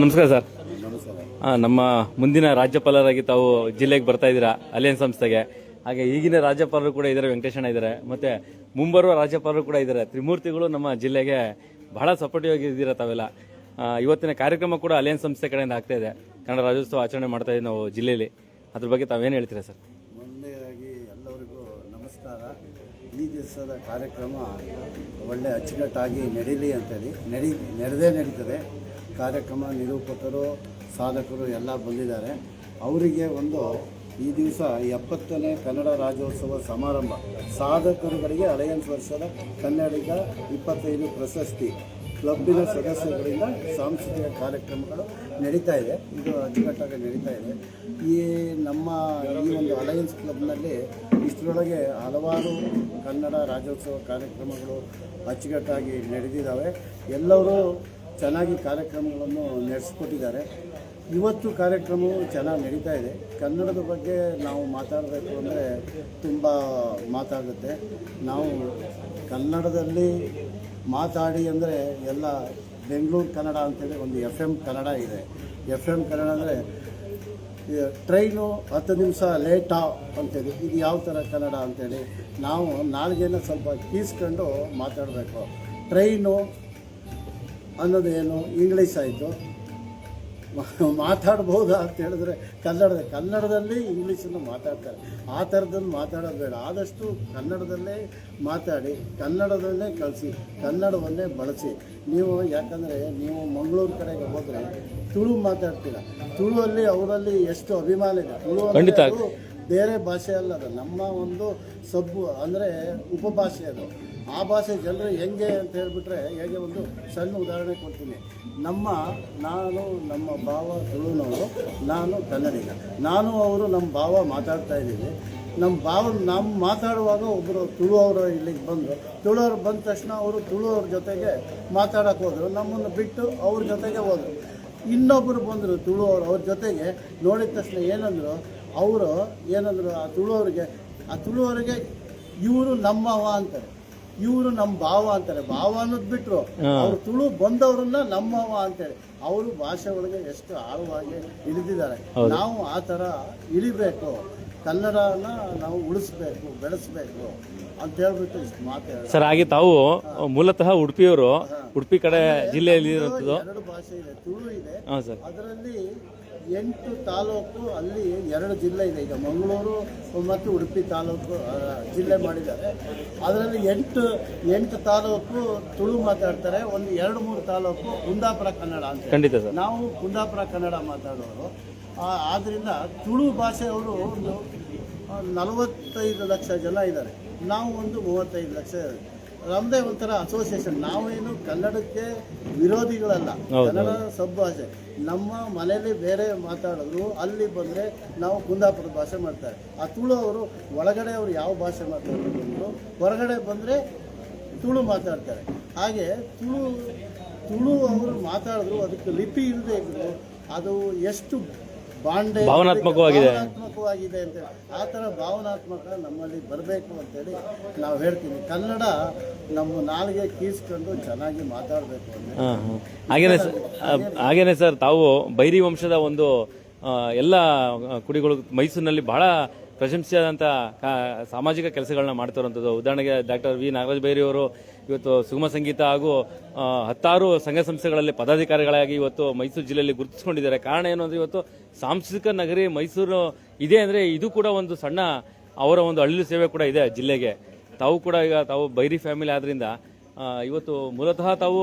ನಮಸ್ಕಾರ ಸರ್. ನಮ್ಮ ಮುಂದಿನ ರಾಜ್ಯಪಾಲರಾಗಿ ತಾವು ಜಿಲ್ಲೆಗೆ ಬರ್ತಾ ಇದ್ದೀರಾ ಅಲಿಯನ್ ಸಂಸ್ಥೆಗೆ. ಹಾಗೆ ಈಗಿನ ರಾಜ್ಯಪಾಲರು ಕೂಡ ಇದ್ದಾರೆ ವೆಂಕಟೇಶಣ್ಣ ಇದ್ದಾರೆ ಮತ್ತೆ ಮುಂಬರುವ ರಾಜ್ಯಪಾಲರು ಕೂಡ ಇದ್ದಾರೆ. ತ್ರಿಮೂರ್ತಿಗಳು ನಮ್ಮ ಜಿಲ್ಲೆಗೆ ಬಹಳ ಸಪೋರ್ಟಿವ್ ಆಗಿದ್ದೀರಾ ತಾವೆಲ್ಲ. ಇವತ್ತಿನ ಕಾರ್ಯಕ್ರಮ ಕೂಡ ಅಲಿಯನ್ ಸಂಸ್ಥೆ ಕಡೆಯಿಂದ ಆಗ್ತಾ ಇದೆ. ಕನ್ನಡ ರಾಜ್ಯೋತ್ಸವ ಆಚರಣೆ ಮಾಡ್ತಾ ಇದ್ದೀವಿ ನಾವು ಜಿಲ್ಲೆಯಲ್ಲಿ. ಅದ್ರ ಬಗ್ಗೆ ತಾವೇನು ಹೇಳ್ತೀರಾ ಸರ್? ಮೊದಲನೇದಾಗಿ ಎಲ್ಲರಿಗೂ ನಮಸ್ಕಾರ. ಈ ದಿವಸದ ಕಾರ್ಯಕ್ರಮ ಒಳ್ಳೆ ಅಚ್ಚುಕಟ್ಟಾಗಿ ನಡೀಲಿ ಅಂತೇಳಿ ನಡಿ ನಡೆದೇ ನಡೀತದೆ. ಕಾರ್ಯಕ್ರಮ ನಿರೂಪಕರು, ಸಾಧಕರು ಎಲ್ಲ ಬಂದಿದ್ದಾರೆ. ಅವರಿಗೆ ಒಂದು ಈ ದಿವಸ ಎಪ್ಪತ್ತನೇ ಕನ್ನಡ ರಾಜ್ಯೋತ್ಸವ ಸಮಾರಂಭ. ಸಾಧಕರುಗಳಿಗೆ ಅಲಯನ್ಸ್ ವರ್ಷದ ಕನ್ನಡಿಗ ಇಪ್ಪತ್ತೈದು ಪ್ರಶಸ್ತಿ. ಕ್ಲಬ್ಬಿನ ಸದಸ್ಯರುಗಳಿಂದ ಸಾಂಸ್ಕೃತಿಕ ಕಾರ್ಯಕ್ರಮಗಳು ನಡೀತಾ ಇದೆ. ಇದು ಅಚ್ಚುಕಟ್ಟಾಗಿ ನಡೀತಾ ಇದೆ. ಈ ನಮ್ಮ ಈ ಒಂದು ಅಲಯನ್ಸ್ ಕ್ಲಬ್ನಲ್ಲಿ ಇಷ್ಟರೊಳಗೆ ಹಲವಾರು ಕನ್ನಡ ರಾಜ್ಯೋತ್ಸವ ಕಾರ್ಯಕ್ರಮಗಳು ಅಚ್ಚುಕಟ್ಟಾಗಿ ನಡೆದಿದ್ದಾವೆ. ಎಲ್ಲರೂ ಚೆನ್ನಾಗಿ ಕಾರ್ಯಕ್ರಮಗಳನ್ನು ನಡೆಸ್ಕೊಟ್ಟಿದ್ದಾರೆ. ಇವತ್ತು ಕಾರ್ಯಕ್ರಮವು ಚೆನ್ನಾಗಿ ನಡೀತಾ ಇದೆ. ಕನ್ನಡದ ಬಗ್ಗೆ ನಾವು ಮಾತಾಡಬೇಕು ಅಂದರೆ ತುಂಬ ಮಾತಾಡುತ್ತೆ ನಾವು ಕನ್ನಡದಲ್ಲಿ ಮಾತಾಡಿ ಅಂದರೆ ಎಲ್ಲ ಬೆಂಗಳೂರು ಕನ್ನಡ ಅಂತೇಳಿ ಒಂದು ಎಫ್ ಎಂ ಕನ್ನಡ ಇದೆ. ಎಫ್ ಎಂ ಕನ್ನಡ ಅಂದರೆ ಟ್ರೈನು ಹತ್ತು ನಿಮಿಷ ಲೇಟಾ ಅಂತೇಳಿ. ಇದು ಯಾವ ಥರ ಕನ್ನಡ ಅಂತೇಳಿ ನಾವು ನಾಲ್ಗೆನ ಸ್ವಲ್ಪ ಕೀಸ್ಕೊಂಡು ಮಾತಾಡಬೇಕು. ಟ್ರೈನು ಅನ್ನೋದು ಏನು ಇಂಗ್ಲೀಷ್ ಆಯಿತು. ಮಾತಾಡ್ಬೋದಾ ಅಂತ ಹೇಳಿದ್ರೆ ಕನ್ನಡದ ಕನ್ನಡದಲ್ಲಿ ಇಂಗ್ಲೀಷನ್ನು ಮಾತಾಡ್ತಾರೆ. ಆ ಥರದ್ದನ್ನು ಮಾತಾಡೋದು ಬೇಡ. ಆದಷ್ಟು ಕನ್ನಡದಲ್ಲೇ ಮಾತಾಡಿ ಕನ್ನಡದಲ್ಲೇ ಕಳಿಸಿ ಕನ್ನಡವನ್ನೇ ಬಳಸಿ. ನೀವು ಯಾಕಂದರೆ ನೀವು ಮಂಗಳೂರು ಕಡೆಗೆ ಹೋದರೆ ತುಳು ಮಾತಾಡ್ತೀರ. ತುಳುವಲ್ಲಿ ಅವರಲ್ಲಿ ಎಷ್ಟು ಅಭಿಮಾನ ಇದೆ. ತುಳು. ಬೇರೆ ಭಾಷೆ ಅಲ್ಲದ ನಮ್ಮ ಒಂದು ಸಬ್ಬು ಅಂದರೆ ಉಪಭಾಷೆ ಅದು. ಆ ಭಾಷೆ ಜನರು ಹೆಂಗೆ ಅಂತ ಹೇಳಿಬಿಟ್ರೆ ಹೇಗೆ ಒಂದು ಸಣ್ಣ ಉದಾಹರಣೆ ಕೊಡ್ತೀನಿ. ನಮ್ಮ, ನಾನು, ನಮ್ಮ ಭಾವ ತುಳುನವರು, ನಾನು ಕನ್ನಡಿಗ. ನಾನು ಅವರು ನಮ್ಮ ಭಾವ ಮಾತಾಡ್ತಾ ಇದ್ದೀನಿ ನಮ್ಮ ಭಾವ, ನಮ್ಮ ಮಾತಾಡುವಾಗ ಒಬ್ಬರು ತುಳುವರು ಇಲ್ಲಿಗೆ ಬಂದರು. ತುಳುವರು ಬಂದ ತಕ್ಷಣ ಅವರು ತುಳುವ್ರ ಜೊತೆಗೆ ಮಾತಾಡೋಕ್ಕೆ ಹೋದರು. ನಮ್ಮನ್ನು ಬಿಟ್ಟು ಅವ್ರ ಜೊತೆಗೆ ಹೋದರು. ಇನ್ನೊಬ್ಬರು ಬಂದರು ತುಳುವರು ಅವ್ರ ಜೊತೆಗೆ ನೋಡಿದ ತಕ್ಷಣ ಏನಂದರು, ಅವರು ಏನಂದರು, ಆ ತುಳುವರಿಗೆ ಆ ತುಳುವರಿಗೆ ಇವರು ನಮ್ಮವ ಅಂತಾರೆ. ಇವರು ನಮ್ಮ ಭಾವ ಅಂತಾರೆ. ಭಾವ ಅನ್ನೋದು ಬಿಟ್ರು ಅವ್ರು ತುಳು ಬಂದವ್ರನ್ನ ನಮ್ಮವ ಅಂತೇಳಿ ಅವರು ಭಾಷೆ ಒಳಗೆ ಎಷ್ಟು ಆಳವಾಗಿ ಇಳಿದಿದ್ದಾರೆ. ನಾವು ಆ ಥರ ಇಳಿಬೇಕು. ಕನ್ನಡನ ನಾವು ಉಳಿಸ್ಬೇಕು ಬೆಳೆಸ್ಬೇಕು ಅಂತ ಹೇಳ್ಬಿಟ್ಟು ಇಷ್ಟು ಮಾತಾಡ ಸರ್ ಹಾಗೆ ತಾವು ಮೂಲತಃ ಉಡುಪಿಯವರು ಉಡುಪಿ ಕಡೆ ಜಿಲ್ಲೆಯಲ್ಲಿ ಎರಡು ಭಾಷೆ ಇದೆ. ತುಳು ಇದೆ. ಅದರಲ್ಲಿ ಎಂಟು ತಾಲೂಕು ಅಲ್ಲಿ ಎರಡು ಜಿಲ್ಲೆ ಇದೆ. ಈಗ ಮಂಗಳೂರು ಮತ್ತು ಉಡುಪಿ ತಾಲೂಕು ಜಿಲ್ಲೆ ಮಾಡಿದ್ದಾರೆ. ಅದರಲ್ಲಿ ಎಂಟು ಎಂಟು ತಾಲೂಕು ತುಳು ಮಾತಾಡ್ತಾರೆ. ಒಂದು ಎರಡು ಮೂರು ತಾಲೂಕು ಕುಂದಾಪುರ ಕನ್ನಡ ಅಂತ. ಖಂಡಿತ ಸರ್. ನಾವು ಕುಂದಾಪುರ ಕನ್ನಡ ಮಾತಾಡೋರು. ಆದ್ದರಿಂದ ತುಳು ಭಾಷೆಯವರು ಒಂದು ನಲವತ್ತೈದು ಲಕ್ಷ ಜನ ಇದ್ದಾರೆ. ನಾವು ಒಂದು ಮೂವತ್ತೈದು ಲಕ್ಷ ನಮ್ಮದೇ ಒಂಥರ ಅಸೋಸಿಯೇಷನ್ ನಾವೇನು ಕನ್ನಡಕ್ಕೆ ವಿರೋಧಿಗಳಲ್ಲ. ಕನ್ನಡ ಸಬ್ಬಾಷೆ ನಮ್ಮ ಮನೆಯಲ್ಲಿ ಬೇರೆ ಮಾತಾಡಿದ್ರು ಅಲ್ಲಿ ಬಂದರೆ ನಾವು ಕುಂದಾಪುರ ಭಾಷೆ ಮಾಡ್ತಾರೆ. ಆ ತುಳು ಅವರು ಒಳಗಡೆ ಅವರು ಯಾವ ಭಾಷೆ ಮಾತಾಡೋದು ಹೊರಗಡೆ ಬಂದರೆ ತುಳು ಮಾತಾಡ್ತಾರೆ. ಹಾಗೆ ತುಳು ತುಳು ಅವರು ಮಾತಾಡಿದ್ರು ಅದಕ್ಕೆ ಲಿಪಿ ಇಲ್ಲದೆ ಇದ್ರು ಅದು ಎಷ್ಟು ಬಾಂಡೆ ಭಾವನಾತ್ಮಕವಾಗಿದೆ. ಭಾವನಾತ್ಮಕವಾಗಿದೆ ಅಂತೇಳಿ ಆ ಥರ ಭಾವನಾತ್ಮಕ ನಮ್ಮಲ್ಲಿ ಬರಬೇಕು ಅಂತೇಳಿ ನಾವು ಹೇಳ್ತೀವಿ. ಕನ್ನಡ ನಮ್ಮ ನಾಲಿಗೆ ಕೀಸ್ಕೊಂಡು ಚೆನ್ನಾಗಿ ಮಾತಾಡಬೇಕು ಅಂತ ಹಾಗೇನೆ ಸರ್ ಹಾಗೇನೆ ಸರ್ ತಾವು ಬೈರಿ ವಂಶದ ಒಂದು ಆ, ಎಲ್ಲ ಕುಡಿಗಳು ಮೈಸೂರಿನಲ್ಲಿ ಬಹಳ ಪ್ರಶಂಸೆಯಾದಂಥ ಸಾಮಾಜಿಕ ಕೆಲಸಗಳನ್ನ ಮಾಡ್ತಿರುವಂಥದ್ದು ಉದಾಹರಣೆಗೆ ಡಾಕ್ಟರ್ ವಿ ನಾಗರಾಜ್ ಬೈರಿ ಅವರು ಇವತ್ತು ಸುಗಮ ಸಂಗೀತ ಹಾಗೂ ಹತ್ತಾರು ಸಂಘ ಸಂಸ್ಥೆಗಳಲ್ಲಿ ಪದಾಧಿಕಾರಿಗಳಾಗಿ ಇವತ್ತು ಮೈಸೂರು ಜಿಲ್ಲೆಯಲ್ಲಿ ಗುರುತಿಸಿಕೊಂಡಿದ್ದಾರೆ. ಕಾರಣ ಏನು ಅಂದರೆ ಇವತ್ತು ಸಾಂಸ್ಕೃತಿಕ ನಗರಿ ಮೈಸೂರು ಇದೆ ಅಂದರೆ ಇದು ಕೂಡ ಒಂದು ಸಣ್ಣ ಅವರ ಒಂದು ಹಳ್ಳಿ ಸೇವೆ ಕೂಡ ಇದೆ ಜಿಲ್ಲೆಗೆ. ತಾವು ಕೂಡ ಈಗ ತಾವು ಬೈರಿ ಫ್ಯಾಮಿಲಿ ಆದ್ದರಿಂದ ಇವತ್ತು ಮೂಲತಃ ತಾವು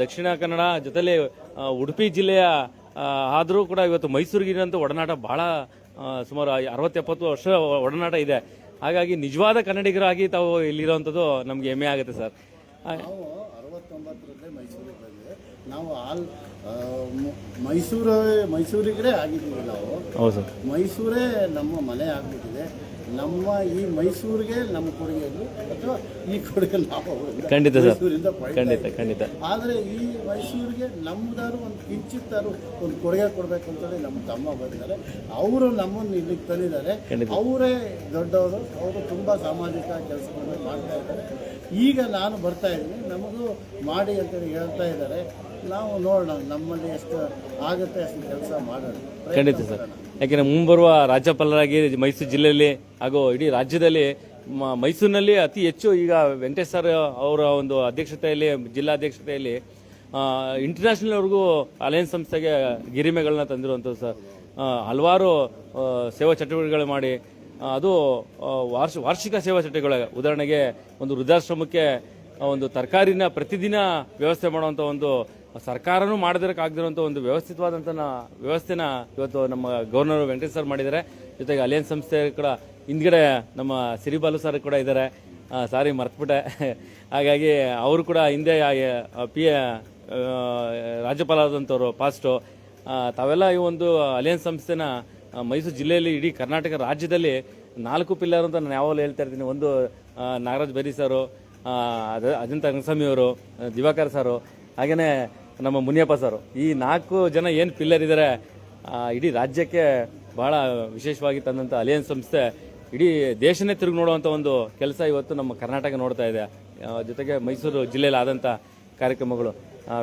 ದಕ್ಷಿಣ ಕನ್ನಡ ಜೊತೆಲಿ ಉಡುಪಿ ಜಿಲ್ಲೆಯ ಆದರೂ ಕೂಡ ಇವತ್ತು ಮೈಸೂರಿಗಿರೋಂಥ ಒಡನಾಟ ಆ, ಸುಮಾರು ಅರವತ್ತು ಎಪ್ಪತ್ತು ವರ್ಷ ಒಡನಾಟ ಇದೆ. ಹಾಗಾಗಿ ನಿಜವಾದ ಕನ್ನಡಿಗರಾಗಿ ತಾವು ಇಲ್ಲಿರುವಂಥದ್ದು ನಮಗೆ ಹೆಮ್ಮೆ ಆಗುತ್ತೆ ಸರ್. ಅರವತ್ತೊಂಬತ್ತರಲ್ಲೇ ಮೈಸೂರಿಗೆ ನಾವು ಆಲ್ ಮೈಸೂರು ಮೈಸೂರಿಗರೇ ಆಗಿದ್ದೀವಿ ನಾವು. ಹೌದು ಸರ್. ಮೈಸೂರೇ ನಮ್ಮ ಮನೆ ಆಗ್ಬಿಟ್ಟಿದೆ. ನಮ್ಮ ಈ ಮೈಸೂರಿಗೆ ನಮ್ಮ ಕೊಡುಗೆ ಇದು ಅಥವಾ ಈ ಕೊಡುಗೆ ನಾವು ಖಂಡಿತ ಸರ್. ಮೈಸೂರಿಂದ ಪಡಿತಾ ಖಂಡಿತ ಇದ್ದೀವಿ. ಖಂಡಿತ ಆದರೆ ಈ ಮೈಸೂರಿಗೆ ನಮ್ದಾರು ಒಂದು ಕಿಂಚಿತ್ತಾರು ಒಂದು ಕೊಡುಗೆ ಕೊಡಬೇಕು ಅಂತೇಳಿ ನಮ್ಮ ತಮ್ಮ ಬಂದಿದ್ದಾರೆ ಅವರು ನಮ್ಮನ್ನು ಇಲ್ಲಿಗೆ ತಂದಿದ್ದಾರೆ ಖಂಡಿತ. ಅವರೇ ದೊಡ್ಡವರು ಅವರು ತುಂಬ ಸಾಮಾಜಿಕ ಕೆಲಸಗಳನ್ನು ಮಾಡ್ತಾ ಇದ್ದಾರೆ ಈಗ ನಾನು ಬರ್ತಾ ಇದ್ದೀನಿ ನಮಗೂ ಮಾಡಿ ಅಂತೇಳಿ ಹೇಳ್ತಾ ಇದ್ದಾರೆ ನಾವು ನೋಡೋಣ ನಮ್ಮಲ್ಲಿ ಎಷ್ಟು ಆಗುತ್ತೆ ಅಷ್ಟು ಕೆಲಸ ಮಾಡೋಣ. ಖಂಡಿತ ಸರ್. ಯಾಕೆಂದ್ರೆ ಮುಂಬರುವ ರಾಜ್ಯಪಾಲರಾಗಿ ಮೈಸೂರು ಜಿಲ್ಲೆಯಲ್ಲಿ ಹಾಗೂ ಇಡೀ ರಾಜ್ಯದಲ್ಲಿ ಮ- ಮೈಸೂರಿನಲ್ಲಿ ಅತಿ ಹೆಚ್ಚು ಈಗ ವೆಂಕಟೇಶ್ ಸರ್ ಅವರ ಒಂದು ಅಧ್ಯಕ್ಷತೆಯಲ್ಲಿ ಜಿಲ್ಲಾಧ್ಯಕ್ಷತೆಯಲ್ಲಿ ಇಂಟರ್ನ್ಯಾಷನಲ್ವರೆಗೂ ಅಲಯನ್ಸ್ ಸಂಸ್ಥೆಗೆ ಗಿರಿಮೆಗಳನ್ನ ತಂದಿರುವಂಥದ್ದು ಸರ್. ಆ, ಹಲವಾರು ಆ, ಸೇವಾ ಚಟುವಟಿಕೆಗಳು ಮಾಡಿ ಆ, ಅದು ಆ, ವಾರ್ಷ ವಾರ್ಷಿಕ ಸೇವಾ ಚಟುವಟಿಕೆಗಳು ಉದಾಹರಣೆಗೆ ಒಂದು ವೃದ್ಧಾಶ್ರಮಕ್ಕೆ ಆ, ಒಂದು ತರಕಾರಿನ ಪ್ರತಿದಿನ ವ್ಯವಸ್ಥೆ ಮಾಡುವಂಥ ಒಂದು ಸರ್ಕಾರನೂ ಮಾಡದಿರೋಕ್ಕಾಗದಿರುವಂಥ ಒಂದು ವ್ಯವಸ್ಥಿತವಾದಂಥ ವ್ಯವಸ್ಥೆನ ಇವತ್ತು ನಮ್ಮ ಗವರ್ನರ್ ವೆಂಕಟೇಶ್ ಸರ್ ಮಾಡಿದ್ದಾರೆ. ಜೊತೆಗೆ ಅಲಿಯನ್ಸ್ ಸಂಸ್ಥೆ ಕೂಡ ಹಿಂದ್ಗಡೆ ನಮ್ಮ ಸಿರಿಬಾಲು ಸರ್ ಕೂಡ ಇದ್ದಾರೆ. ಸಾರಿ ಮರ್ತ್ಬಿಟ್ಟೆ. ಹಾಗಾಗಿ ಅವರು ಕೂಡ ಹಿಂದೆ ಪಿ ಎ ರಾಜ್ಯಪಾಲರಾದಂಥವ್ರು ಪಾಸ್ಟು ತಾವೆಲ್ಲ ಈ ಒಂದು ಅಲಿಯನ್ಸ್ ಸಂಸ್ಥೆನ ಮೈಸೂರು ಜಿಲ್ಲೆಯಲ್ಲಿ ಇಡೀ ಕರ್ನಾಟಕ ರಾಜ್ಯದಲ್ಲಿ ನಾಲ್ಕು ಪಿಲ್ಲರ್ ಅಂತ ನಾನು ಯಾವಾಗಲೂ ಹೇಳ್ತಾ ಇರ್ತೀನಿ. ಒಂದು ನಾಗರಾಜ್ ಬೇರಿ ಸರು ಅಜಂತ ರಂಗಸ್ವಾಮಿ ಅವರು ಆ, ದಿವಾಕರ್ ಸರು ಹಾಗೆಯೇ ನಮ್ಮ ಮುನಿಯಪ್ಪ ಸರ್, ಈ ನಾಲ್ಕು ಜನ ಏನು ಪಿಲ್ಲರ್ ಇದ್ದಾರೆ ಇಡೀ ರಾಜ್ಯಕ್ಕೆ ಬಹಳ ವಿಶೇಷವಾಗಿ ತಂದಂಥ ಅಲಿಯನ್ಸ್ ಸಂಸ್ಥೆ, ಇಡೀ ದೇಶನೇ ತಿರುಗಿ ನೋಡುವಂಥ ಒಂದು ಕೆಲಸ ಇವತ್ತು ನಮ್ಮ ಕರ್ನಾಟಕ ನೋಡ್ತಾ ಇದೆ. ಜೊತೆಗೆ ಮೈಸೂರು ಜಿಲ್ಲೆಯಲ್ಲಿ ಆದಂಥ ಕಾರ್ಯಕ್ರಮಗಳು.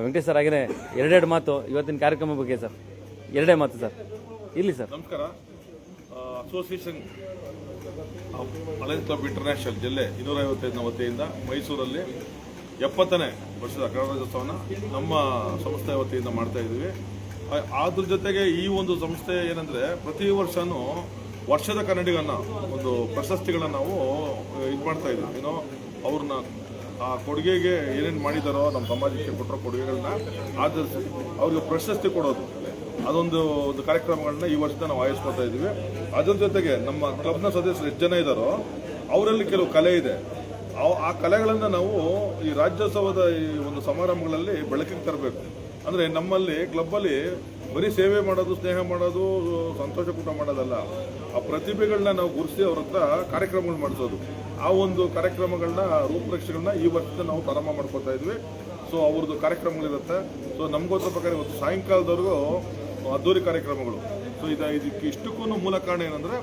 ವೆಂಕಟೇಶ್ ಸರ್ ಹಾಗೆಯೇ ಎರಡೆರಡು ಮಾತು, ಇವತ್ತಿನ ಕಾರ್ಯಕ್ರಮ ಬಗ್ಗೆ ಸರ್. ಎರಡೇ ಮಾತು ಸರ್. ಇಲ್ಲಿ ಸರ್. ನಮಸ್ಕಾರ. ಅಸೋಸಿಯೇಷನ್ ಅಲಯನ್ಸ್ ಕ್ಲಬ್ ಇಂಟರ್ನ್ಯಾಷನಲ್ ಜಿಲ್ಲೆ ಇನ್ನೂರ ಐವತ್ತೈದು ವತಿಯಿಂದ ಮೈಸೂರಲ್ಲಿ ಎಪ್ಪತ್ತನೇ ವರ್ಷದ ಗಣರಾಜ್ಯೋತ್ಸವನ ನಮ್ಮ ಸಂಸ್ಥೆ ವತಿಯಿಂದ ಮಾಡ್ತಾ ಇದ್ದೀವಿ. ಅದ್ರ ಜೊತೆಗೆ ಈ ಒಂದು ಸಂಸ್ಥೆ ಏನಂದ್ರೆ ಪ್ರತಿ ವರ್ಷನೂ ವರ್ಷದ ಕನ್ನಡಿಗನ್ನ, ಒಂದು ಪ್ರಶಸ್ತಿಗಳನ್ನ ನಾವು ಇದು ಮಾಡ್ತಾ ಇದ್ದೀವಿ. ಏನೋ ಅವ್ರನ್ನ, ಆ ಕೊಡುಗೆಗೆ ಏನೇನು ಮಾಡಿದಾರೋ ನಮ್ಮ ಸಮಾಜಕ್ಕೆ ಕೊಟ್ಟಿರೋ ಕೊಡುಗೆಗಳನ್ನ ಆಧರಿಸಿ ಅವ್ರಿಗೆ ಪ್ರಶಸ್ತಿ ಕೊಡೋದು. ಅದೊಂದು, ಒಂದು ಕಾರ್ಯಕ್ರಮಗಳನ್ನ ಈ ವರ್ಷದ ನಾವು ಆಯೋಜಿಸ್ಕೊಳ್ತಾ ಇದ್ದೀವಿ. ಅದ್ರ ಜೊತೆಗೆ ನಮ್ಮ ಕ್ಲಬ್ನ ಸದಸ್ಯರು ಎಷ್ಟು ಜನ ಇದ್ದಾರೋ ಅವರಲ್ಲಿ ಕೆಲವು ಕಲೆ ಇದೆ. ಆ ಕಲೆಗಳನ್ನು ನಾವು ಈ ರಾಜ್ಯೋತ್ಸವದ ಈ ಒಂದು ಸಮಾರಂಭಗಳಲ್ಲಿ ಬೆಳಕಿಗೆ ತರಬೇಕು. ಅಂದರೆ ನಮ್ಮಲ್ಲಿ ಕ್ಲಬ್ಬಲ್ಲಿ ಬರೀ ಸೇವೆ ಮಾಡೋದು, ಸ್ನೇಹ ಮಾಡೋದು, ಸಂತೋಷ ಕೂಟ ಮಾಡೋದಲ್ಲ. ಆ ಪ್ರತಿಭೆಗಳನ್ನ ನಾವು ಗುರುಸಿ ಅವ್ರ ಹತ್ರ ಕಾರ್ಯಕ್ರಮಗಳು ಮಾಡಿಸೋದು. ಆ ಒಂದು ಕಾರ್ಯಕ್ರಮಗಳನ್ನ ರೂಪರೇಕ್ಷೆಗಳನ್ನ ಈ ವರ್ಷದ ನಾವು ಪ್ರಾರಂಭ ಮಾಡ್ಕೊತಾ ಇದ್ವಿ. ಸೊ ಅವ್ರದ್ದು ಕಾರ್ಯಕ್ರಮಗಳಿರುತ್ತೆ. ಸೊ ನಮ್ಗೆ ಗೊತ್ತ ಪ್ರಕಾರ ಇವತ್ತು ಸಾಯಂಕಾಲದವರೆಗೂ ಅದ್ದೂರಿ ಕಾರ್ಯಕ್ರಮಗಳು. ಸೊ ಇದು ಇದಕ್ಕೆ ಇಷ್ಟಕ್ಕೂ ಮೂಲ ಕಾರಣ ಏನಂದ್ರೆ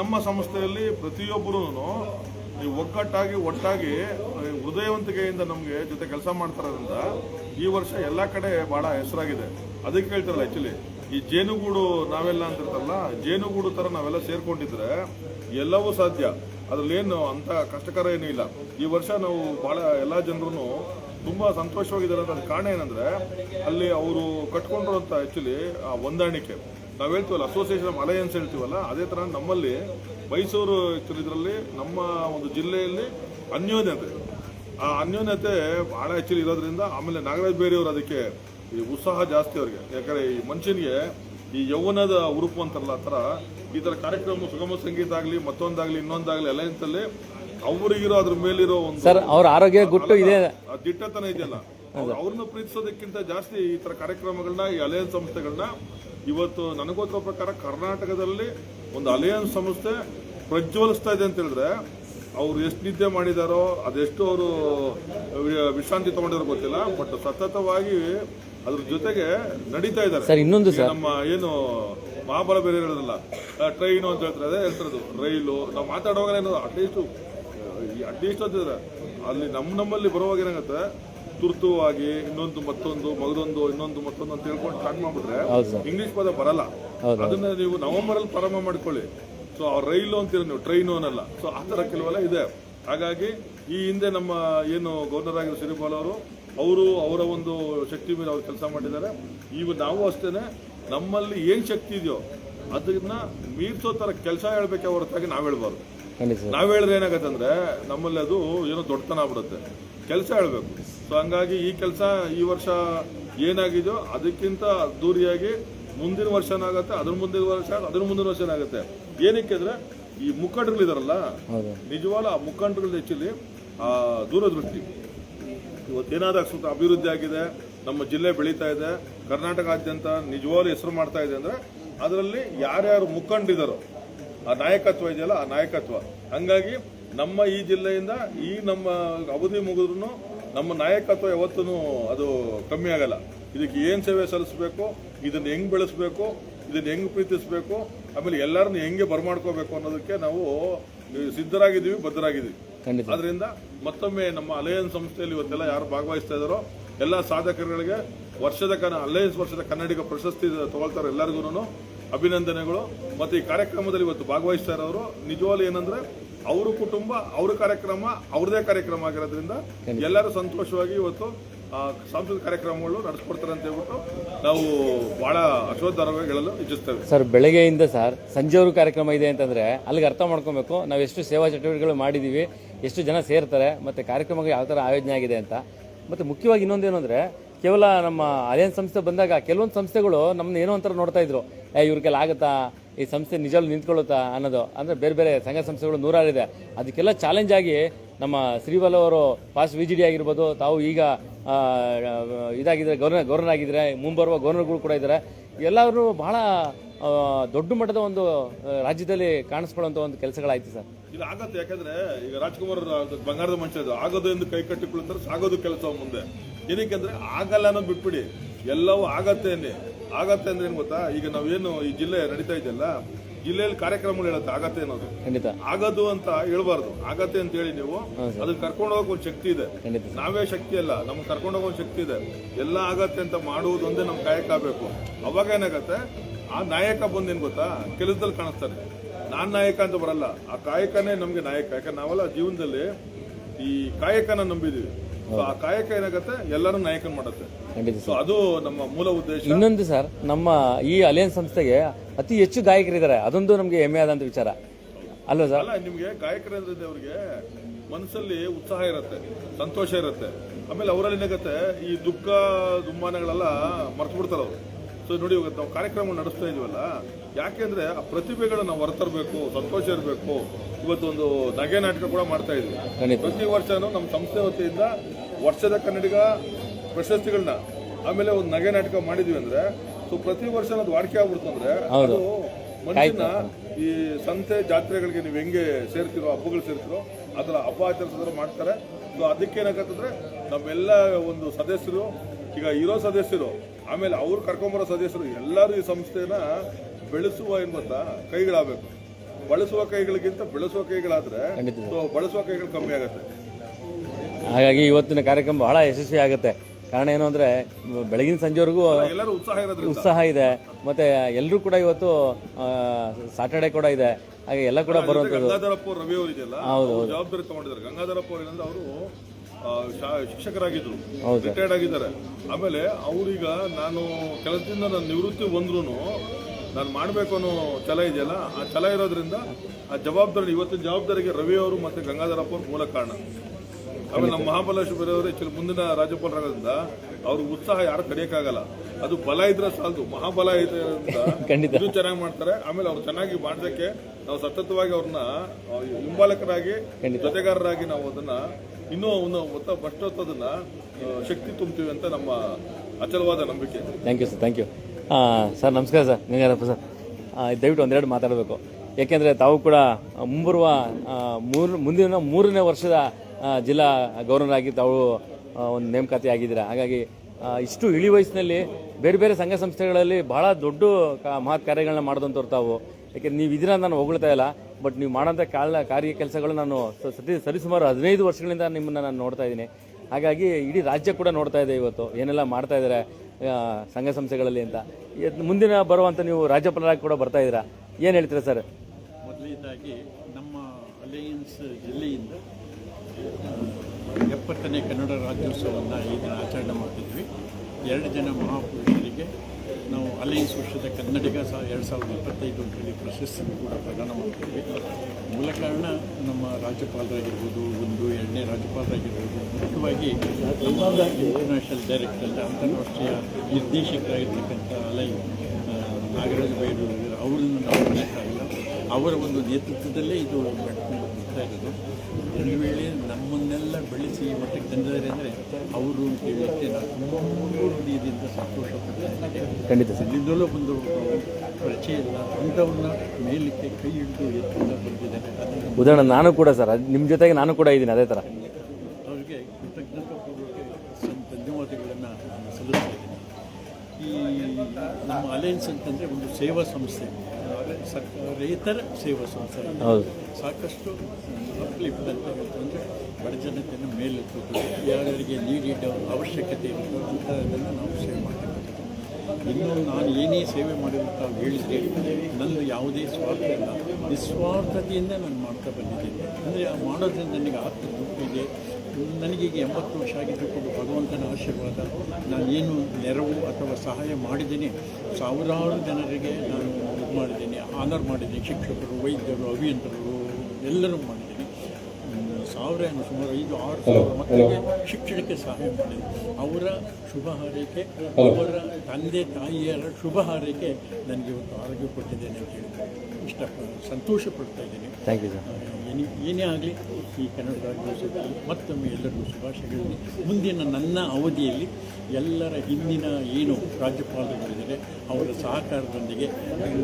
ನಮ್ಮ ಸಂಸ್ಥೆಯಲ್ಲಿ ಪ್ರತಿಯೊಬ್ಬರೂ ಈ ಒಗ್ಗಟ್ಟಾಗಿ, ಒಟ್ಟಾಗಿ ಹೃದಯವಂತಿಕೆಯಿಂದ ನಮಗೆ ಜೊತೆ ಕೆಲಸ ಮಾಡ್ತಾರೋದ್ರಿಂದ ಈ ವರ್ಷ ಎಲ್ಲ ಕಡೆ ಬಹಳ ಹೆಸರಾಗಿದೆ. ಅದಕ್ಕೆ ಹೇಳ್ತಾರಲ್ಲ ಆ್ಯಕ್ಚುಲಿ ಈ ಜೇನುಗೂಡು ನಾವೆಲ್ಲ ಅಂತಿರ್ತಲ್ಲ, ಜೇನುಗೂಡು ತರ ನಾವೆಲ್ಲ ಸೇರ್ಕೊಂಡಿದ್ರೆ ಎಲ್ಲವೂ ಸಾಧ್ಯ. ಅದ್ರಲ್ಲಿ ಏನು ಅಂತ ಕಷ್ಟಕರ ಏನೂ ಇಲ್ಲ. ಈ ವರ್ಷ ನಾವು ಬಹಳ ಎಲ್ಲ ಜನರು ತುಂಬಾ ಸಂತೋಷವಾಗಿದ್ದಾರೆ ಅಂತ ಕಾರಣ ಏನಂದ್ರೆ, ಅಲ್ಲಿ ಅವರು ಕಟ್ಕೊಂಡಿರೋಂಥ ಆ್ಯಕ್ಚುಲಿ ಆ ಹೊಂದಾಣಿಕೆ. ನಾವ್ ಹೇಳ್ತೀವಲ್ಲ ಅಸೋಸಿಯೇಷನ್ ಅಲಯನ್ಸ್ ಹೇಳ್ತೀವಲ್ಲ ಅದೇ ಥರ ನಮ್ಮಲ್ಲಿ ಮೈಸೂರು ಇದರಲ್ಲಿ ನಮ್ಮ ಒಂದು ಜಿಲ್ಲೆಯಲ್ಲಿ ಅನ್ಯೋನ್ಯತೆ. ಆ ಅನ್ಯೋನ್ಯತೆ ಭಾಳ ಹೆಚ್ಚಲಿ ಇರೋದ್ರಿಂದ ಆಮೇಲೆ ನಾಗರಾಜ್ ಬೇರೆಯವರು ಅದಕ್ಕೆ ಈ ಉತ್ಸಾಹ ಜಾಸ್ತಿ ಅವ್ರಿಗೆ. ಯಾಕಂದರೆ ಈ ಮನುಷ್ಯನಿಗೆ ಈ ಯೌವನದ ಉರುಪು ಅಂತಾರಲ್ಲ ಆ ಥರ ಈ ಥರ ಕಾರ್ಯಕ್ರಮ ಸುಗಮ ಸಂಗೀತ ಆಗಲಿ ಮತ್ತೊಂದಾಗಲಿ ಇನ್ನೊಂದಾಗಲಿ ಅಲಯನ್ಸಲ್ಲಿ ಅವರಿಗಿರೋ ಅದ್ರ ಮೇಲಿರೋ ಒಂದು ಸರ್ ಅವ್ರ ಆರೋಗ್ಯ ಗುಟ್ಟು ಇದೆ. ದಿಟ್ಟತನ ಇದೆಯಲ್ಲ. ಅವ್ರನ್ನ ಪ್ರೀತಿಸೋದಕ್ಕಿಂತ ಜಾಸ್ತಿ ಈ ತರ ಕಾರ್ಯಕ್ರಮಗಳನ್ನ ಈ ಅಲಯನ್ಸ್ ಸಂಸ್ಥೆಗಳನ್ನ ಇವತ್ತು ನನಗೋತ್ರ ಪ್ರಕಾರ ಕರ್ನಾಟಕದಲ್ಲಿ ಒಂದು ಅಲಯನ್ಸ್ ಸಂಸ್ಥೆ ಪ್ರಜ್ವಲಿಸ್ತಾ ಇದೆ ಅಂತ ಹೇಳಿದ್ರೆ ಅವ್ರು ಎಷ್ಟು ನಿದ್ದೆ ಮಾಡಿದಾರೋ ಅದೆಷ್ಟು ಅವರು ವಿಶ್ರಾಂತಿ ತಗೊಂಡಿರೋ ಗೊತ್ತಿಲ್ಲ ಬಟ್ ಸತತವಾಗಿ ಅದ್ರ ಜೊತೆಗೆ ನಡೀತಾ ಇದ್ದಾರೆ. ಇನ್ನೊಂದು ನಮ್ಮ ಏನು ಮಹಾಬಲ ಬೇರೆ ಹೇಳೋದಿಲ್ಲ ಟ್ರೈನು ಅಂತ ಹೇಳ್ತಾರೆ ಅದೇ ಹೇಳ್ತಿರೋದು ರೈಲು ನಾವು ಮಾತಾಡುವಾಗ ಏನು ಅಟ್ಲೀಸ್ಟ್ ಅಟ್ಲೀಸ್ಟ್ ಅಂತಿದ್ರೆ ಅಲ್ಲಿ ನಮ್ಮ ನಮ್ಮಲ್ಲಿ ಬರುವಾಗ ಏನಾಗುತ್ತೆ ತುರ್ತುವಾಗಿ ಇನ್ನೊಂದು ಮತ್ತೊಂದು ಮಗದೊಂದು ಇನ್ನೊಂದು ಮತ್ತೊಂದು ಅಂತ ಹೇಳ್ಕೊಂಡು ಸ್ಟಾರ್ಟ್ ಮಾಡ್ಬಿಟ್ರೆ ಇಂಗ್ಲಿಷ್ ಪದ ಬರಲ್ಲ. ಅದನ್ನ ನೀವು ನವೆಂಬರ್ ಅಲ್ಲಿ ಪ್ರಾರಂಭ ಮಾಡ್ಕೊಳ್ಳಿ. ಸೊ ರೈಲು ಅಂತೀರ ನೀವು ಟ್ರೈನು ಅನ್ನಲ್ಲ. ಸೊ ಆ ತರ ಕೆಲವೆಲ್ಲ ಇದೆ. ಹಾಗಾಗಿ ಈ ಹಿಂದೆ ನಮ್ಮ ಏನು ಗವರ್ನರ್ ಆಗಿರೋ ಶ್ರೀಪಾಲ್ ಅವರು ಅವರು ಅವರ ಒಂದು ಶಕ್ತಿ ಮೇಲೆ ಅವ್ರು ಕೆಲಸ ಮಾಡಿದ್ದಾರೆ. ಈಗ ನಾವು ಅಷ್ಟೇನೆ ನಮ್ಮಲ್ಲಿ ಏನ್ ಶಕ್ತಿ ಇದೆಯೋ ಅದನ್ನ ಮೀರ್ಸೋ ತರ ಕೆಲಸ ಹೇಳ್ಬೇಕೆ ಹೊರತಾಗಿ ನಾವ್ ಹೇಳ್ಬಾರ್ದು. ನಾವ್ ಹೇಳಿದ್ರೆ ಏನಾಗತ್ತಂದ್ರೆ ನಮ್ಮಲ್ಲಿ ಅದು ಏನೋ ದೊಡ್ಡತನ ಆಗ್ಬಿಡುತ್ತೆ. ಕೆಲಸ ಹೇಳ್ಬೇಕು. ಸೊ ಹಂಗಾಗಿ ಈ ಕೆಲಸ ಈ ವರ್ಷ ಏನಾಗಿದೆಯೋ ಅದಕ್ಕಿಂತ ಅದ್ದೂರಿಯಾಗಿ ಮುಂದಿನ ವರ್ಷನಾಗುತ್ತೆ ಅದ್ರ ಮುಂದಿನ ವರ್ಷ ಅದ್ರ ಮುಂದಿನ ವರ್ಷನಾಗತ್ತೆ ಏನಕ್ಕೆ ಅಂದ್ರೆ ಈ ಮುಖಂಡರುಗಳಿದಾರಲ್ಲ ಇದಾರಲ್ಲ ನಿಜವಾದ ಆ ಮುಖಂಡರುಗಳು ಹೆಚ್ಚಲಿ ಆ ದೂರದೃಷ್ಟಿ. ಇವತ್ತೇನಾದ ಸ್ವಲ್ಪ ಅಭಿವೃದ್ಧಿ ಆಗಿದೆ ನಮ್ಮ ಜಿಲ್ಲೆ ಬೆಳೀತಾ ಇದೆ ಕರ್ನಾಟಕಾದ್ಯಂತ ನಿಜವಾದ ಹೆಸರು ಮಾಡ್ತಾ ಇದೆ ಅಂದ್ರೆ ಅದರಲ್ಲಿ ಯಾರ್ಯಾರು ಮುಖಂಡಿದ್ದಾರೋ ಆ ನಾಯಕತ್ವ ಇದೆಯಲ್ಲ ಆ ನಾಯಕತ್ವ. ಹಂಗಾಗಿ ನಮ್ಮ ಈ ಜಿಲ್ಲೆಯಿಂದ ಈ ನಮ್ಮ ಅವಧಿ ಮುಗಿದ್ರು ನಮ್ಮ ನಾಯಕತ್ವ ಯಾವತ್ತೂ ಅದು ಕಮ್ಮಿ ಆಗಲ್ಲ. ಇದಕ್ಕೆ ಏನು ಸೇವೆ ಸಲ್ಲಿಸಬೇಕು ಇದನ್ನು ಹೆಂಗ್ ಬೆಳೆಸಬೇಕು ಇದನ್ನು ಹೆಂಗೆ ಪ್ರೀತಿಸಬೇಕು ಆಮೇಲೆ ಎಲ್ಲರನ್ನ ಹೆಂಗೆ ಬರಮಾಡ್ಕೋಬೇಕು ಅನ್ನೋದಕ್ಕೆ ನಾವು ಸಿದ್ಧರಾಗಿದ್ದೀವಿ ಬದ್ಧರಾಗಿದ್ದೀವಿ. ಅದರಿಂದ ಮತ್ತೊಮ್ಮೆ ನಮ್ಮ ಅಲಯನ್ಸ್ ಸಂಸ್ಥೆಯಲ್ಲಿ ಇವತ್ತೆಲ್ಲ ಯಾರು ಭಾಗವಹಿಸ್ತಾ ಇದ್ದಾರೋ ಎಲ್ಲ ಸಾಧಕರುಗಳಿಗೆ ವರ್ಷದ ಕನ ಅಲಯನ್ಸ್ ವರ್ಷದ ಕನ್ನಡಿಗ ಪ್ರಶಸ್ತಿ ತಗೊಳ್ತಾರೆ ಎಲ್ಲರಿಗೂ ಅಭಿನಂದನೆಗಳು. ಮತ್ತು ಈ ಕಾರ್ಯಕ್ರಮದಲ್ಲಿ ಇವತ್ತು ಭಾಗವಹಿಸ್ತಾ ಇರೋರು ನಿಜವಾಗ್ಲೂ ಏನಂದ್ರೆ ಅವ್ರ ಕುಟುಂಬ ಅವ್ರ ಕಾರ್ಯಕ್ರಮ ಅವ್ರದೇ ಕಾರ್ಯಕ್ರಮ ಆಗಿರೋದ್ರಿಂದ ಎಲ್ಲರೂ ಸಂತೋಷವಾಗಿ ಇವತ್ತು ಸಾಂಸ್ಕೃತಿಕ ಕಾರ್ಯಕ್ರಮಗಳು ನಡೆಸ್ಕೊಡ್ತಾರೆ ಅಂತ ಹೇಳ್ಬಿಟ್ಟು ನಾವು ಬಹಳ ಅಶ್ವತ್ಥರವಾಗಿ ಹೇಳಲು ಇಚ್ಛಿಸ್ತೇವೆ. ಸರ್ ಬೆಳಗ್ಗೆಯಿಂದ ಸರ್ ಸಂಜೆವರೆಗೂ ಕಾರ್ಯಕ್ರಮ ಇದೆ ಅಂತಂದ್ರೆ ಅಲ್ಲಿಗೆ ಅರ್ಥ ಮಾಡ್ಕೊಬೇಕು. ನಾವು ಎಷ್ಟು ಸೇವಾ ಚಟುವಟಿಕೆಗಳು ಮಾಡಿದೀವಿ ಎಷ್ಟು ಜನ ಸೇರ್ತಾರೆ ಮತ್ತೆ ಕಾರ್ಯಕ್ರಮಗಳು ಯಾವ ಥರ ಆಯೋಜನೆ ಆಗಿದೆ ಅಂತ. ಮತ್ತೆ ಮುಖ್ಯವಾಗಿ ಇನ್ನೊಂದೇನು ಅಂದ್ರೆ ಕೇವಲ ನಮ್ಮ ಅಲಿಯನ್ಸ್ ಸಂಸ್ಥೆ ಬಂದಾಗ ಕೆಲವೊಂದು ಸಂಸ್ಥೆಗಳು ನಮ್ಮನ್ನ ಏನೋ ಒಂಥರ ನೋಡ್ತಾ ಇದ್ರು. ಏ ಇವ್ರಿಗೆಲ್ಲ ಆಗುತ್ತಾ? ಈ ಸಂಸ್ಥೆ ನಿಜವಾಗ್ಲೂ ನಿಂತ್ಕೊಳ್ಳುತ್ತಾ ಅನ್ನೋದು. ಅಂದರೆ ಬೇರೆ ಬೇರೆ ಸಂಘ ಸಂಸ್ಥೆಗಳು ನೂರಾರಿದೆ. ಅದಕ್ಕೆಲ್ಲ ಚಾಲೆಂಜ್ ಆಗಿ ನಮ್ಮ ಶ್ರೀವಲ್ ಅವರು ಪಾಸ್ಟ್ ವಿ ಜಿ ಡಿ ಆಗಿರ್ಬೋದು, ತಾವು ಈಗ ಇದಾಗಿದ್ರೆ, ಗವರ್ನರ್ ಗವರ್ನರ್ ಆಗಿದ್ರೆ, ಮುಂಬರುವ ಗವರ್ನರ್ಗಳು ಕೂಡ ಇದ್ದಾರೆ. ಎಲ್ಲರೂ ಬಹಳ ದೊಡ್ಡ ಮಟ್ಟದ ಒಂದು ರಾಜ್ಯದಲ್ಲಿ ಕಾಣಿಸ್ಕೊಳ್ಳುವಂಥ ಒಂದು ಕೆಲಸಗಳಾಯ್ತು ಸರ್. ಇದು ಆಗತ್ತೆ, ಯಾಕಂದ್ರೆ ಈಗ ರಾಜ್ಕುಮಾರ್ ಅದು ಬಂಗಾರದ ಮಂಚ ಇದು. ಆಗೋದು ಎಂದು ಕೈ ಕಟ್ಟಿಕೊಳ್ಳುತ್ತಾರೆ, ಸಾಗೋದು ಕೆಲಸ ಮುಂದೆ. ಏನಕ್ಕೆ ಅಂದ್ರೆ, ಆಗಲ್ಲ ಅನ್ನೋದು ಬಿಟ್ಬಿಡಿ. ಎಲ್ಲವೂ ಆಗತ್ತೆ ಆಗತ್ತೆ ಅಂದ್ರೆ ಏನ್ ಗೊತ್ತಾ? ಈಗ ನಾವೇನು ಈ ಜಿಲ್ಲೆ ನಡೀತಾ ಇದೆಯಲ್ಲ ಜಿಲ್ಲೆಯಲ್ಲಿ ಕಾರ್ಯಕ್ರಮಗಳು ಹೇಳುತ್ತೆ ಆಗತ್ತೆ ಅನ್ನೋದು. ಖಂಡಿತ. ಆಗದು ಅಂತ ಹೇಳ್ಬಾರ್ದು. ಆಗತ್ತೆ ಅಂತ ಹೇಳಿ ನೀವು ಅದನ್ನ ಕರ್ಕೊಂಡು ಹೋಗೋ ಒಂದು ಶಕ್ತಿ ಇದೆ. ನಾವೇ ಶಕ್ತಿ ಅಲ್ಲ ನಮ್ಗೆ ಕರ್ಕೊಂಡು ಹೋಗೋ ಒಂದು ಶಕ್ತಿ ಇದೆ. ಎಲ್ಲ ಆಗತ್ತೆ ಅಂತ ಮಾಡುವುದು ಒಂದೇ ನಮ್ ಕಾಯಕ ಆಗ್ಬೇಕು. ಅವಾಗ ಏನಾಗತ್ತೆ? ಆ ನಾಯಕ ಬಂದೇನ್ ಗೊತ್ತಾ? ಕೆಲಸದಲ್ಲಿ ಕಾಣಿಸ್ತಾನೆ. ನಾನ್ ನಾಯಕ ಅಂತ ಬರಲ್ಲ. ಆ ಕಾಯಕನೇ ನಮ್ಗೆ ನಾಯಕ. ಯಾಕಂದ್ರೆ ನಾವೆಲ್ಲ ಜೀವನದಲ್ಲಿ ಈ ಕಾಯಕನ ನಂಬಿದೀವಿ. ಆ ಕಾಯಕ ಏನಾಗತ್ತೆ? ಎಲ್ಲರೂ ನಾಯಕನ್ ಮಾಡುತ್ತೆ. ಖಂಡಿತ ಸೊ ಅದು ನಮ್ಮ ಮೂಲ ಉದ್ದೇಶ. ಇನ್ನೊಂದು ಸರ್ ನಮ್ಮ ಈ ಅಲಿಯನ್ಸ್ ಸಂಸ್ಥೆಗೆ ಅತಿ ಹೆಚ್ಚು ಗಾಯಕರಿದ್ದಾರೆ. ಅದೊಂದು ನಮಗೆ ಹೆಮ್ಮೆ ಆದಂತ ವಿಚಾರ. ಅಲ್ವಾ ಸರ್? ಅಲ್ಲ ನಿಮ್ಗೆ ಗಾಯಕರಿಂದ ಅವ್ರಿಗೆ ಮನಸ್ಸಲ್ಲಿ ಉತ್ಸಾಹ ಇರುತ್ತೆ ಸಂತೋಷ ಇರುತ್ತೆ. ಆಮೇಲೆ ಅವರಲ್ಲಿ ಏನಾಗುತ್ತೆ ಈ ದುಃಖ ದುಮ್ಮಾನಗಳೆಲ್ಲ ಮರ್ತು ಬಿಡ್ತಾರೆ ಅವರು. ಸೊ ನೋಡಿ ಇವಾಗ ನಾವು ಕಾರ್ಯಕ್ರಮ ನಡೆಸ್ತಾ ಇದೀವಲ್ಲ ಯಾಕೆಂದ್ರೆ ಆ ಪ್ರತಿಭೆಗಳನ್ನ ನಾವು ಹೊರತರಬೇಕು ಸಂತೋಷ ಇರಬೇಕು. ಇವತ್ತು ಒಂದು ನಗೆ ನಾಟಕ ಕೂಡ ಮಾಡ್ತಾ ಇದ್ವಿ. ಪ್ರತಿ ವರ್ಷನೂ ನಮ್ಮ ಸಂಸ್ಥೆ ವತಿಯಿಂದ ವರ್ಷದ ಕನ್ನಡಿಗ ಪ್ರಶಸ್ತಿಗಳನ್ನ ಆಮೇಲೆ ಒಂದು ನಗೆ ನಾಟಕ ಮಾಡಿದ್ವಿ ಅಂದ್ರೆ ಸೊ ಪ್ರತಿ ವರ್ಷ ಅದು ವಾಡಿಕೆ ಆಗ್ಬಿಡ್ತು ಅಂದ್ರೆ. ಅದು ಮನುಷ್ಯನ ಈ ಸಂತೆ ಜಾತ್ರೆಗಳಿಗೆ ನೀವು ಹೆಂಗೆ ಸೇರ್ತಿರೋ ಹಬ್ಬಗಳು ಸೇರ್ತಿರೋ ಅದರ ಹಬ್ಬ ಆಚರಿಸಿದ್ರೆ ಮಾಡ್ತಾರೆ. ಸೊ ಅದಕ್ಕೇನಾಗತ್ತಂದ್ರೆ ನಮ್ಮೆಲ್ಲ ಒಂದು ಸದಸ್ಯರು ಈಗ ಇರೋ ಸದಸ್ಯರು ಆಮೇಲೆ ಅವ್ರು ಕರ್ಕೊಂಬರೋ ಸದಸ್ಯರು ಎಲ್ಲರೂ ಈ ಸಂಸ್ಥೆನ ಬೆಳೆಸುವ ಏನು ಗೊತ್ತಾ ಕೈಗಳಾಗಬೇಕು. ಬಳಸುವ ಕೈಗಳಿಗಿಂತ ಬೆಳೆಸುವ ಕೈಗಳಾದರೆ ಬಳಸುವ ಕೈಗಳು ಕಮ್ಮಿ ಆಗುತ್ತೆ. ಹಾಗಾಗಿ ಇವತ್ತಿನ ಕಾರ್ಯಕ್ರಮ ಬಹಳ ಯಶಸ್ವಿ ಆಗುತ್ತೆ. ಕಾರಣ ಏನು ಅಂದ್ರೆ ಬೆಳಗಿನ ಸಂಜೆವರೆಗೂ ಎಲ್ಲರೂ ಉತ್ಸಾಹ ಇರೋದು ಉತ್ಸಾಹ ಇದೆ. ಮತ್ತೆ ಎಲ್ಲರೂ ಕೂಡ ಇವತ್ತು ಸಾಟರ್ಡೆ ಕೂಡ ಇದೆ. ಹಾಗೆ ಎಲ್ಲ ಕೂಡ ಬರುವಂಥದ್ದು. ರವಿ ಅವರು ಇದೆಯಲ್ಲ ಹೌದು, ಜವಾಬ್ದಾರಿ ತಗೊಂಡಿದ್ದಾರೆ. ಗಂಗಾಧರಪ್ಪ ಅವರು ಶಿಕ್ಷಕರಾಗಿದ್ರು ರಿಟೈರ್ಡ್ ಆಗಿದ್ದಾರೆ. ಆಮೇಲೆ ಅವರೀಗ ನಾನು ಕೆಲಸದಿಂದ ನಾನು ನಿವೃತ್ತಿ ಬಂದ್ರು ನಾನು ಮಾಡಬೇಕು ಅನ್ನೋ ಛಲ ಇದೆಯಲ್ಲ ಆ ಛಲ ಇರೋದ್ರಿಂದ ಆ ಜವಾಬ್ದಾರಿ ಇವತ್ತಿನ ಜವಾಬ್ದಾರಿಗೆ ರವಿ ಅವರು ಮತ್ತು ಗಂಗಾಧರಪ್ಪ ಅವರು ಮೂಲ ಕಾರಣ. ಆಮೇಲೆ ನಮ್ಮ ಮಹಾಬಲೇಶ್ವರಿ ಅವರು ಇಚ್ಛೆ ಮುಂದಿನ ರಾಜ್ಯಪಾಲರಾಗೋದ್ರಿಂದ ಅವ್ರ ಉತ್ಸಾಹ ಯಾರು ಕಡಿಯಕ್ಕಾಗಲ್ಲ. ಅದು ಬಲ ಇದ್ರೆ ಸಾಲದು ಮಹಾಬಲ ಇದೆ ಖಂಡಿತ. ಇದು ಚೆನ್ನಾಗಿ ಮಾಡ್ತಾರೆ. ಆಮೇಲೆ ಅವ್ರು ಚೆನ್ನಾಗಿ ಮಾಡೋದಕ್ಕೆ ನಾವು ಸತತವಾಗಿ ಅವ್ರನ್ನ ಹಿಂಬಾಲಕರಾಗಿ ಜೊತೆಗಾರರಾಗಿ ನಾವು ಅದನ್ನ ಇನ್ನೂ ಒಂದು ಮೊತ್ತ ಬಷ್ಟೊತ್ತದನ್ನ ಅದನ್ನ ಶಕ್ತಿ ತುಂಬ್ತೀವಿ ಅಂತ ನಮ್ಮ ಅಚಲವಾದ ನಂಬಿಕೆ. Thank you sir thank you sir ನಮಸ್ಕಾರ ಸರ್. ಗಂಗಾರಪ್ಪ ಸರ್. ದಯವಿಟ್ಟು ಒಂದೆರಡು ಮಾತಾಡಬೇಕು. ಯಾಕೆಂದರೆ ತಾವು ಕೂಡ ಮುಂಬರುವ ಮೂರು ಮುಂದಿನ ಮೂರನೇ ವರ್ಷದ ಜಿಲ್ಲಾ ಗವರ್ನರ್ ಆಗಿ ತಾವು ಒಂದು ನೇಮಕಾತಿ ಆಗಿದ್ದೀರಾ. ಹಾಗಾಗಿ ಇಷ್ಟು ಇಳಿ ವಯಸ್ಸಿನಲ್ಲಿ ಬೇರೆ ಬೇರೆ ಸಂಘ ಸಂಸ್ಥೆಗಳಲ್ಲಿ ಬಹಳ ದೊಡ್ಡ ಮಹತ್ ಕಾರ್ಯಗಳನ್ನ ಮಾಡಿದಂಥವ್ರು ತಾವು. ಯಾಕೆಂದ್ರೆ ನೀವು ಇದನ್ನ ನಾನು ಹೊಗಳ್ತಾ ಇಲ್ಲ, ಬಟ್ ನೀವು ಮಾಡೋಂಥ ಕಾಲ ಕಾರ್ಯ ಕೆಲಸಗಳು ನಾನು ಸತಿ ಸರಿಸುಮಾರು ಹದಿನೈದು ವರ್ಷಗಳಿಂದ ನಿಮ್ಮನ್ನು ನಾನು ನೋಡ್ತಾ ಇದ್ದೀನಿ. ಹಾಗಾಗಿ ಇಡೀ ರಾಜ್ಯ ಕೂಡ ನೋಡ್ತಾ ಇದೆ ಇವತ್ತು, ಏನೆಲ್ಲ ಮಾಡ್ತಾ ಇದ್ದಾರೆ ಸಂಘ ಸಂಸ್ಥೆಗಳಲ್ಲಿ ಅಂತ. ಮುಂದಿನ ಬರುವಂಥ ನೀವು ರಾಜ್ಯಪಾಲರಾಗಿ ಕೂಡ ಬರ್ತಾ ಇದ್ದೀರಾ? ಏನು ಹೇಳ್ತೀರಾ ಸರ್? ಮೊದಲನೇದಾಗಿ ನಮ್ಮ ಅಲಯನ್ಸ್ ಜಿಲ್ಲೆಯಿಂದ ಎಪ್ಪತ್ತನೇ ಕನ್ನಡ ರಾಜ್ಯೋತ್ಸವವನ್ನು ಈಗ ಆಚರಣೆ ಮಾಡ್ತಿದ್ವಿ. ಎರಡು ಜನ ಮಹಾಪುರುಷರಿಗೆ ನಾವು ಅಲಯನ್ಸ್ ವರ್ಷದ ಕನ್ನಡಿಗ ಸಹ ಎರಡು ಸಾವಿರದ ಇಪ್ಪತ್ತೈದು ಅಂತೇಳಿ ಪ್ರಶಸ್ತಿಯನ್ನು ಕೂಡ ಪ್ರದಾನ ಮಾಡ್ತೀವಿ. ಮೂಲ ಕಾರಣ ನಮ್ಮ ರಾಜ್ಯಪಾಲರಾಗಿರ್ಬೋದು ಒಂದು ಎರಡನೇ ರಾಜ್ಯಪಾಲರಾಗಿರ್ಬೋದು ಮುಖ್ಯವಾಗಿ ಇಂಟರ್ನ್ಯಾಷನಲ್ ಡೈರೆಕ್ಟರ್ ಅಂತಾರಾಷ್ಟ್ರೀಯ ನಿರ್ದೇಶಕರಾಗಿರ್ತಕ್ಕಂಥ ಅಲೈ ಆ, ನಾಗರಾಜ ಬೈರು ಅವರನ್ನು ನಾವು ಮರೆಯಕ್ಕಾಗಿಲ್ಲ ಅವರ ಒಂದು ನೇತೃತ್ವದಲ್ಲೇ ಇದು ಬರ್ತಾ ಇರೋದು. ಒಂದು ವೇಳೆ ನಮ್ಮನ್ನೆಲ್ಲ ಬೆಳೆಸಿ ಈ ಮಟ್ಟಕ್ಕೆ ತಂದಿದ್ದಾರೆ ಅಂದರೆ ಅವರು ಅಂತ ಹೇಳಲಿಕ್ಕೆ ನಾನು ತುಂಬ ಹೃದಯದಿಂದ ಸಂತೋಷ ಪಡ್ತಾ ಖಂಡಿತ ಸರ್. ಒಂದು ಪರಿಚಯ ಇಲ್ಲ. ಅಂಥವ್ರನ್ನ ಮೇಲಕ್ಕೆ ಕೈ ಹಿಡಿದು ಎತ್ತಿಂದ ಬಂದಿದ್ದಾರೆ. ಉದಾಹರಣೆ ನಾನು ಕೂಡ ಸರ್ ನಿಮ್ಮ ಜೊತೆಗೆ ನಾನು ಕೂಡ ಇದ್ದೀನಿ ಅದೇ ಥರ ಅವರಿಗೆ ಕೃತಜ್ಞತೆ ಪೂರ್ವಕ್ಕೆ ಧನ್ಯವಾದಗಳನ್ನು ನಾನು ಸಲ್ಲಿಸ್ತಾ ಇದ್ದೀನಿ. ಈ ನಮ್ಮ ಅಲಯನ್ಸ್ ಅಂತಂದರೆ ಒಂದು ಸೇವಾ ಸಂಸ್ಥೆ. ಸರ್ಕಾರೇತರ ಸೇವಾ. ಹೌದು. ಸಾಕಷ್ಟು ಹೇಳ್ತಂದ್ರೆ ಬಡ ಜನತೆಯನ್ನು ಮೇಲೆತ್ತುತ್ತದೆ ಯಾರ್ಯಾರಿಗೆ ನೀಡಿದ ಅವಶ್ಯಕತೆ ಇರುತ್ತೋ ಅಂಥದ್ದನ್ನು ನಾವು ಸೇವೆ ಮಾಡತಕ್ಕಂಥದ್ದು. ಇನ್ನು ನಾನು ಏನೇ ಸೇವೆ ಮಾಡಿದ್ರು ತಾವು ಹೇಳಿದ್ರೆ ನಂದು ಯಾವುದೇ ಸ್ವಾರ್ಥ ಇಲ್ಲ. ನಿಸ್ವಾರ್ಥತೆಯಿಂದ ನಾನು ಮಾಡ್ತಾ ಬಂದಿದ್ದೇನೆ. ಅಂದರೆ ಆ ಮಾಡೋದ್ರಿಂದ ನನಗೆ ಆತ್ಮ ಇದೆ. ನನಗೀಗ ಎಂಬತ್ತು ವರ್ಷ ಆಗಿದ್ದು ಕೂಡ ಭಗವಂತನ ಆಶೀರ್ವಾದ ನಾನು ಏನು ನೆರವು ಅಥವಾ ಸಹಾಯ ಮಾಡಿದ್ದೀನಿ. ಸಾವಿರಾರು ಜನರಿಗೆ ನಾನು ಇದು ಮಾಡಿದ್ದೀನಿ. ಆನರ್ ಮಾಡಿದ್ದೀನಿ ಶಿಕ್ಷಕರು ವೈದ್ಯರು ಅಭಿಯಂತರರು ಎಲ್ಲರೂ ಮಾಡಿದ್ದೀನಿ. ಸಾವಿರ ಏನು ಸುಮಾರು ಐದು ಆರು ಸಾವಿರ ಮಕ್ಕಳಿಗೆ ಶಿಕ್ಷಣಕ್ಕೆ ಸಹಾಯ ಮಾಡಿದೆ. ಅವರ ಶುಭ ಹಾರೈಕೆ ಅವರ ತಂದೆ ತಾಯಿಯರ ಶುಭ ಹಾರೈಕೆ ನನಗೆ ಇವತ್ತು ಆರೋಗ್ಯ ಕೊಟ್ಟಿದ್ದೇನೆ ಅಂತ ಹೇಳಿ ಇಷ್ಟ ಸಂತೋಷ ಪಡ್ತಾ ಇದ್ದೀನಿ. ಥ್ಯಾಂಕ್ ಯು ಸರ್ ಏನೇ ಏನೇ ಆಗಲಿ ಈ ಕನ್ನಡ ರಾಜ್ಯೋತ್ಸವದಲ್ಲಿ ಮತ್ತೊಮ್ಮೆ ಎಲ್ಲರಿಗೂ ಶುಭಾಶಯಗಳು. ಮುಂದಿನ ನನ್ನ ಅವಧಿಯಲ್ಲಿ ಎಲ್ಲರ ಹಿಂದಿನ ಏನು ರಾಜ್ಯಪಾಲರುಗಳಿದ್ದಾರೆ ಅವರ ಸಹಕಾರದೊಂದಿಗೆ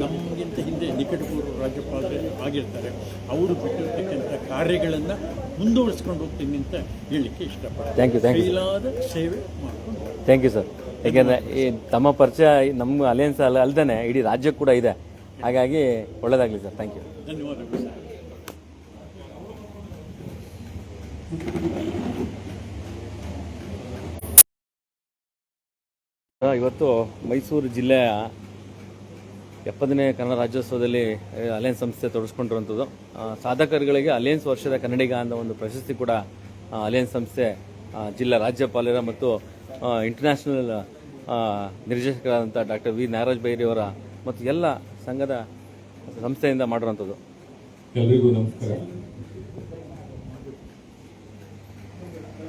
ನಮಗಿಂತ ಹಿಂದೆ ನಿಕಟಪೂರ್ವ ರಾಜ್ಯಪಾಲರು ಆಗಿರ್ತಾರೆ. ಅವರು ಬಿಟ್ಟಿರ್ತಕ್ಕಂಥ ಕಾರ್ಯಗಳನ್ನು ಮುಂದುವರಿಸ್ಕೊಂಡು ಹೋಗ್ತೀನಿ ಅಂತ ಹೇಳಲಿಕ್ಕೆ ಇಷ್ಟಪಡ್ತೀನಿ. ಥ್ಯಾಂಕ್ ಯು ಥ್ಯಾಂಕ್ ಯು ಕೈಲಾದ ಸೇವೆ ಮಾಡ್ಕೊಂಡು ಥ್ಯಾಂಕ್ ಯು ಸರ್ ಯಾಕೆಂದರೆ ಈ ತಮ್ಮ ಪರಿಚಯ ನಮ್ಮ ಅಲಯನ್ಸ್ ಅಲ್ಲ ಅಲ್ದೇ ಇಡೀ ರಾಜ್ಯ ಕೂಡ ಇದೆ. ಹಾಗಾಗಿ ಒಳ್ಳೇದಾಗಲಿ ಸರ್ ಥ್ಯಾಂಕ್ ಯು ಇವತ್ತು ಮೈಸೂರು ಜಿಲ್ಲೆಯ ಎಪ್ಪತ್ತನೇ ಕನ್ನಡ ರಾಜ್ಯೋತ್ಸವದಲ್ಲಿ ಅಲಯನ್ಸ್ ಸಂಸ್ಥೆ ತೊಡಗಿಸ್ಕೊಂಡಿರುವಂಥದ್ದು ಸಾಧಕರುಗಳಿಗೆ ಅಲಯನ್ಸ್ ವರ್ಷದ ಕನ್ನಡಿಗ ಅನ್ನೋ ಒಂದು ಪ್ರಶಸ್ತಿ ಕೂಡ ಅಲಯನ್ಸ್ ಸಂಸ್ಥೆ ಜಿಲ್ಲಾ ರಾಜ್ಯಪಾಲರ ಮತ್ತು ಇಂಟರ್ನ್ಯಾಷನಲ್ ನಿರ್ದೇಶಕರಾದಂಥ ಡಾಕ್ಟರ್ ವಿ. ನಾರಾಜ್ ಬೈರಿಯವರ ಮತ್ತು ಎಲ್ಲ ಸಂಘದ ಸಂಸ್ಥೆಯಿಂದ ಮಾಡಿರುವಂಥದ್ದು. ಎಲ್ರಿಗೂ ನಮಸ್ಕಾರ.